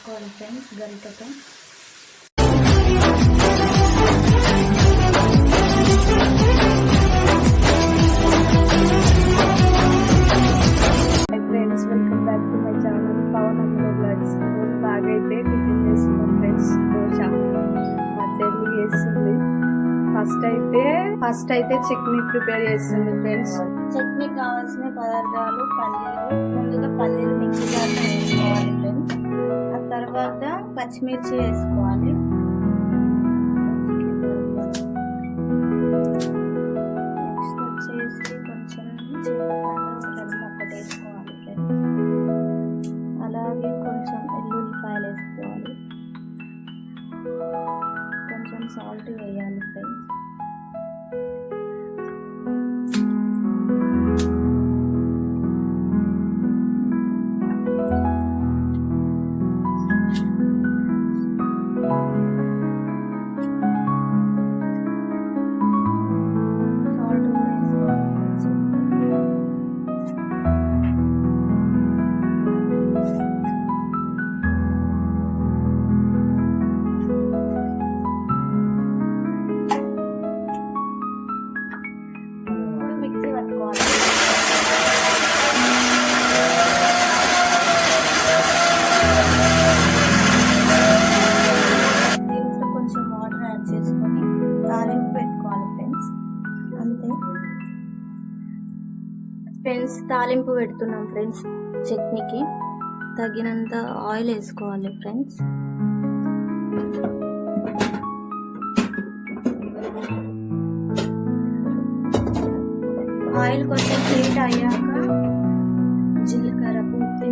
వేసుకోవాలి ఫ్రెండ్స్ గరిటతో friends welcome back to my channel Pavan అమ్మ బ్లాగ్స్ బాగా అయితే టిఫిన్ చేస్తున్నాం ఫ్రెండ్స్ దోశ. మా చెల్లి చేస్తుంది. ఫస్ట్ అయితే ఫస్ట్ అయితే చట్నీ ప్రిపేర్ చేస్తుంది ఫ్రెండ్స్ చట్నీ కావాల్సిన పదార్థాలు పల్లీలు ముందుగా పల్లీలు మిక్సీ జార్లో వేసుకోవాలి ఫ్రెండ్స్ ఆ తర్వాత పచ్చిమిర్చి వేసుకోవాలి. ఫ్రెండ్స్ తాలింపు పెడుతున్నాం ఫ్రెండ్స్ చట్నీకి తగినంత ఆయిల్ వేసుకోవాలి ఫ్రెండ్స్ ఆయిల్ కొంచెం హీట్ అయ్యాక జీలకర్ర పోపు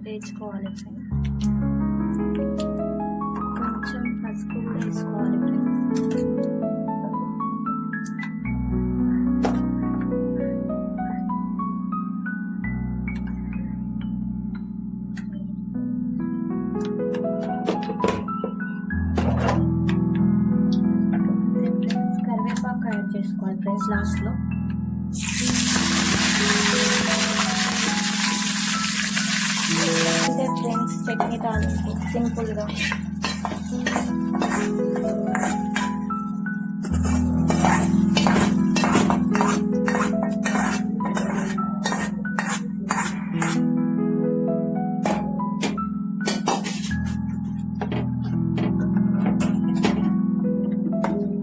వేయించుకోవాలి ఫ్రెండ్స్ చట్నీ తాలింపు. సింపుల్గా.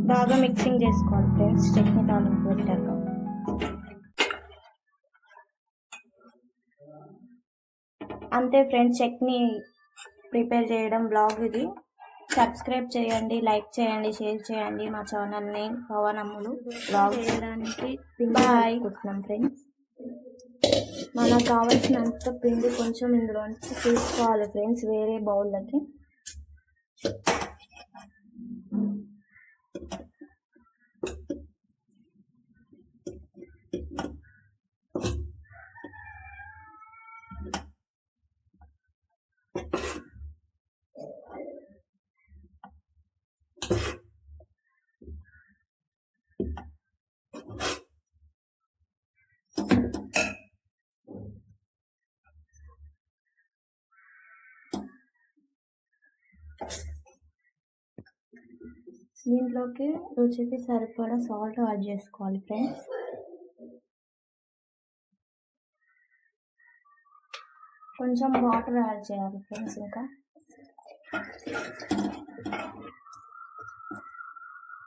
బాగా మిక్సింగ్ చేసుకోవాలి ఫ్రెండ్స్. చట్నీ తాలింపు పెట్టాక. అంతే ఫ్రెండ్స్ చట్నీ ప్రిపేర్ చేయడం బ్లాగ్ ఇది. సబ్స్క్రైబ్ చేయండి లైక్ చేయండి షేర్ చేయండి మా ఛానల్ని పవనమ్ములు బ్లాగ్ చేయడానికి బాయ్ కుట్టినాం ఫ్రెండ్స్ మనకు కావాల్సినంత పిండి కొంచెం ఇందులోంచి తీసుకోవాలి ఫ్రెండ్స్ వేరే బౌల్లోకి దీంట్లోకి రుచికి సరిపడా సాల్ట్ యాడ్ చేసుకోవాలి ఫ్రెండ్స్ కొంచెం వాటర్ యాడ్ చేయాలి ఫ్రెండ్స్ ఇంకా.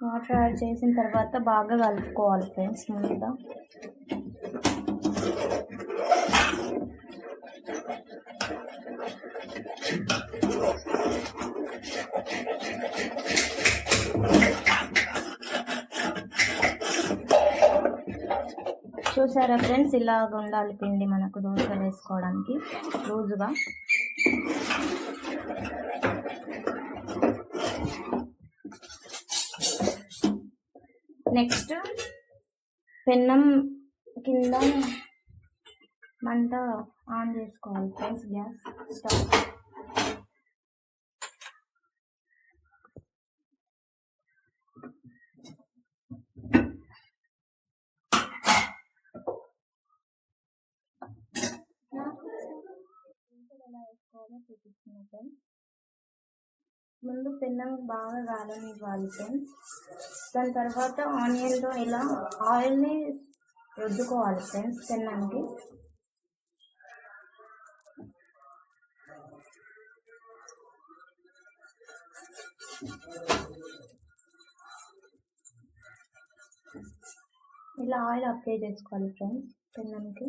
వాటర్ యాడ్ చేసిన తర్వాత బాగా కలుపుకోవాలి ఫ్రెండ్స్ ముందుగా. చూసారా ఫ్రెండ్స్ ఇలాగ ఉండాలి పిండి మనకు దోశ వేసుకోవడానికి లూజుగా నెక్స్ట్ పెన్నం కింద మంట ఆన్ చేసుకోవాలి ఫ్రెండ్స్ గ్యాస్ స్టవ్. చేసుకోవాలో చూపిస్తున్నా ఫ్రెండ్స్ ముందు పెన్నం బాగా కాలనివ్వాలి ఫ్రెండ్స్ దాని తర్వాత ఆనియన్తో ఇలా ఆయిల్ని రుద్దుకోవాలి ఫ్రెండ్స్ పెన్నంకి. ఇలా ఆయిల్ అప్లై చేసుకోవాలి ఫ్రెండ్స్ పెన్నంకి.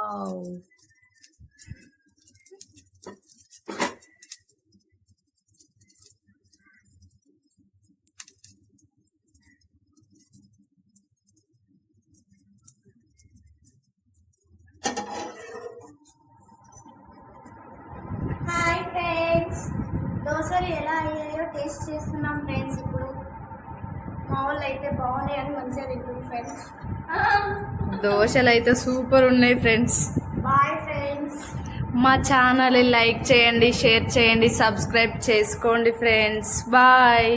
Oh. Taste చేస్తున్నాం ఫ్రెండ్స్ ఇప్పుడు. మా వాళ్ళు అయితే బాగున్నాయి అని మంచిగా తింటుంది ఫ్రెండ్స్ దోశలు అయితే సూపర్ ఉన్నాయి ఫ్రెండ్స్ బాయ్ ఫ్రెండ్స్ మా ఛానల్ లైక్ చేయండి షేర్ చేయండి సబ్స్క్రైబ్ చేసుకోండి ఫ్రెండ్స్ బాయ్